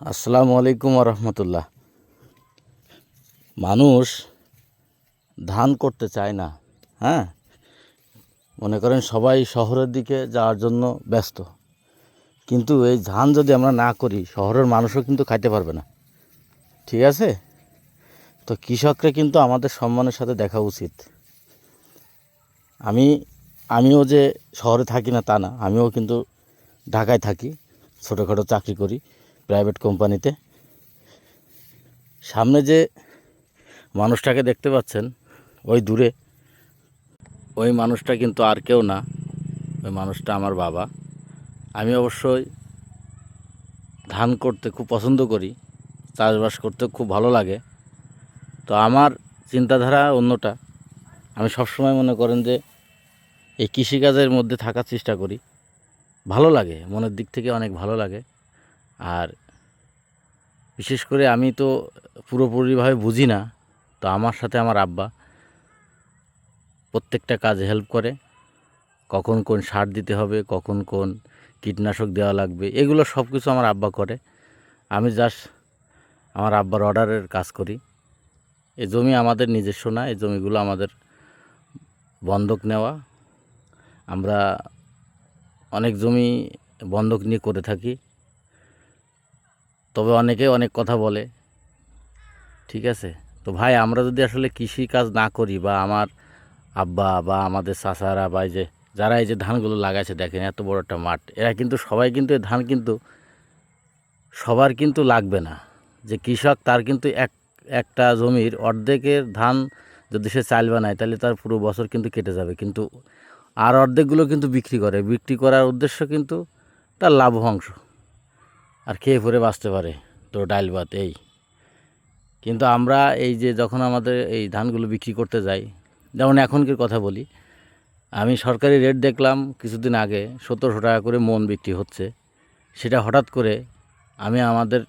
আসসালামু আলাইকুম রহমতুল্লাহ মানুষ ধান করতে চায় না হ্যাঁ? মনে করেন সবাই শহরের দিকে যাওয়ার জন্য ব্যস্ত। কিন্তু এই ধান যদি আমরা না করি, শহরের মানুষও কিন্তু খাইতে পারবে না। ঠিক আছে? তো কৃষকরা কিন্তু আমাদের সম্মানের সাথে দেখা উচিত। আমি, আমিও যে শহরে থাকি না তা না, আমিও কিন্তু ঢাকায় থাকি, ছোটোখাটো চাকরি করি। প্রাইভেট কোম্পানিতে সামনে যে মানুষটাকে দেখতে পাচ্ছেন, ওই দূরে, ওই মানুষটা কিন্তু আর কেউ না, ওই মানুষটা আমার বাবা। আমি অবশ্যই ধান করতে খুব পছন্দ করি, চাষবাস করতে খুব ভালো লাগে। তো আমার চিন্তাধারা অন্যটা। আমি সবসময় মনে করেন যে, এই কৃষিকাজের মধ্যে থাকার চেষ্টা করি। ভালো লাগে, মনের দিক থেকে অনেক ভালো লাগে। আর বিশেষ করে আমি তো পুরোপুরিভাবে বুঝি না, তো আমার সাথে আমার আব্বা প্রত্যেকটা কাজে হেল্প করে। কখন কোন সার দিতে হবে, কখন কোন কীটনাশক দেওয়া লাগবে, এগুলো সব কিছু আমার আব্বা করে। আমি জাস্ট আমার আব্বার অর্ডারের কাজ করি। এই জমি আমাদের নিজস্ব না এই জমিগুলো আমাদের বন্ধক নেওয়া। আমরা অনেক জমি বন্ধক নিয়ে করে থাকি। তবে অনেকে অনেক কথা বলে। ঠিক আছে? তো ভাই, আমরা যদি আসলে কৃষি কাজ না করি বা আমার আব্বা বা আমাদের চাচারা বা এই যে, যারা এই যে ধানগুলো লাগাইছে, দেখেন এত বড় একটা মাঠ, এরা কিন্তু সবাই কিন্তু এই ধান কিন্তু সবার কিন্তু লাগবে না। যে কৃষক তার কিন্তু এক, একটা জমির অর্ধেকের ধান যদি সে চাল বানায়, তাহলে তার পুরো বছর কিন্তু কেটে যাবে। কিন্তু আর অর্ধেকগুলো কিন্তু বিক্রি করে। বিক্রি করার উদ্দেশ্য কিন্তু তার লাভ অংশ। আর খেয়ে পরে বাঁচতে পারে। তো ডাইল ভাত, এই। কিন্তু আমরা এই যে যখন আমাদের এই ধানগুলো বিক্রি করতে যাই, যেমন এখনকার কথা বলি, আমি সরকারি রেট দেখলাম কিছুদিন আগে সতেরোশো টাকা করে মন বিক্রি হচ্ছে। সেটা হঠাৎ করে আমি আমাদের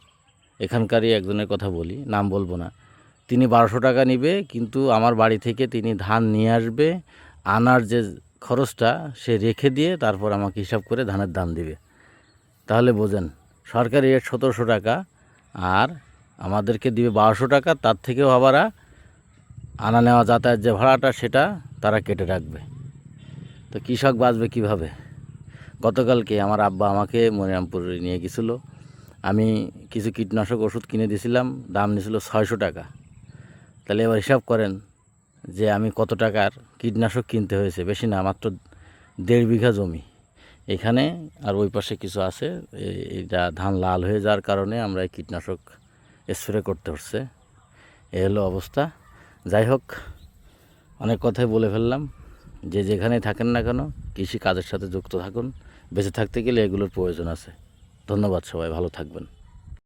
এখানকারই একজনের কথা বলি, নাম বলব না। তিনি বারোশো টাকা নিবে, কিন্তু আমার বাড়ি থেকে তিনি ধান নিয়ে আসবে, আনার যে খরচটা সে রেখে দিয়ে তারপর আমাকে হিসাব করে ধানের দাম দিবে। তাহলে বোঝেন সরকারি রেট সতেরোশো টাকা, আর আমাদেরকে দিবে বারোশো টাকা, তার থেকেও আবার আনা নেওয়া যাতায়াত যে ভাড়াটা সেটা তারা কেটে রাখবে। তো কৃষক বাঁচবে কীভাবে? গতকালকে আমার আব্বা আমাকে মনিরামপুরে নিয়ে গেছিল। আমি কিছু কীটনাশক ওষুধ কিনে দিয়েছিলাম, দাম নিয়েছিল ছয়শো টাকা। তাহলে এবার হিসাব করেন যে আমি কত টাকার কীটনাশক কিনতে হয়েছে, বেশি না, মাত্র দেড় বিঘা জমি। এখানে আর ওই পাশে কিছু আছে। এটা ধান লাল হয়ে যাওয়ার কারণে আমরা কীটনাশক স্প্রে করতে হচ্ছে। এ হলো অবস্থা। যাই হোক, অনেক কথাই বলে ফেললাম। যে যেখানে থাকেন না কেন, কৃষি কাজের সাথে যুক্ত থাকুন। বেঁচে থাকতে গেলে এগুলোর প্রয়োজন আছে। ধন্যবাদ সবাই, ভালো থাকবেন।